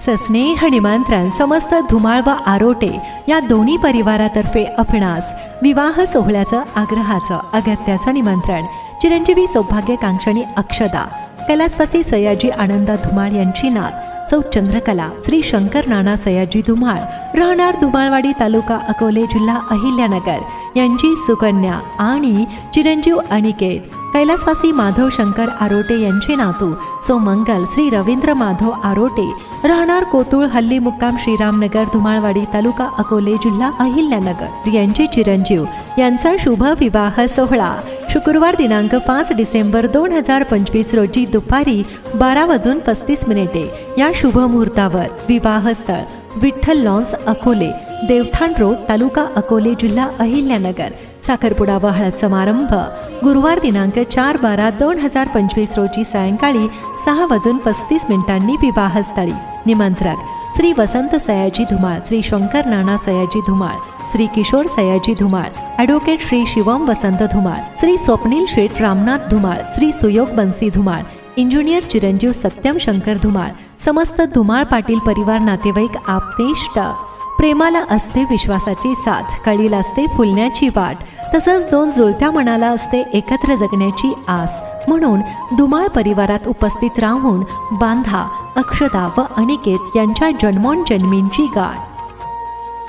सस्नेह निमंत्रण समस्त धुमाळ व आरोटे या दोन्ही परिवारातर्फे आपणास विवाह सोहळ्याचं आग्रहाचं अगत्याचं निमंत्रण. चिरंजीवी सौभाग्यकांक्षणी अक्षदा कैलासवासी सयाजी आनंदा धुमाळ यांची नात सौ चंद्रकला श्री शंकर नाना सयाजी धुमाळ राहणार धुमाळवाडी तालुका अकोले जिल्हा अहिल्यानगर यांची सुकन्या आणि चिरंजीव अनिकेत कैलासवासी माधव शंकर आरोटे यांचे नातू सौ मंगल श्री रवींद्र माधव आरोटे राहणार कोतुळ हल्ली मुक्काम श्रीरामनगर धुमाळवाडी तालुका अकोले जिल्हा अहिल्यानगर. यांचे चिरंजीव यांचा शुभ विवाह सोहळा. शुक्रवार दिनांक पाच डिसेंबर दोन हजार पंचवीस रोजी दुपारी बारा वाजून पस्तीस मिनिटे या शुभ मुहूर्तावर विवाहस्थळ विठ्ठल लॉन्स अकोले देवठाण रोड तालुका अकोले जिल्हा अहिल्यानगर. साखरपुडा व हळद समारंभ गुरुवार दिनांक चार बारा दोन हजार पंचवीस रोजी सायंकाळी सहा वाजून पस्तीस मिनिटांनी विवाहस्थळी. निमंत्रक. श्री वसंत सयाजी धुमाळ श्री शंकर नाना सयाजी धुमाळ श्री किशोर सयाजी धुमाळ ॲडव्होकेट श्री शिवम वसंत धुमाळ श्री स्वप्नील शेठ रामनाथ धुमाळ श्री सुयोग बन्सी धुमाळ इंजिनियर चिरंजीव सत्यम शंकर धुमाळ समस्त धुमाळ पाटील परिवार नातेवाईक आपतेष्ट. प्रेमाला असते विश्वासाची साथ कळीला असते फुलण्याची वाट तसंच दोन जुळत्या मनाला असते एकत्र जगण्याची आस. म्हणून धुमाळ परिवारात उपस्थित राहून बांधा अक्षदा व अनिकेत यांच्या जन्मोन जन्मींची गाठ.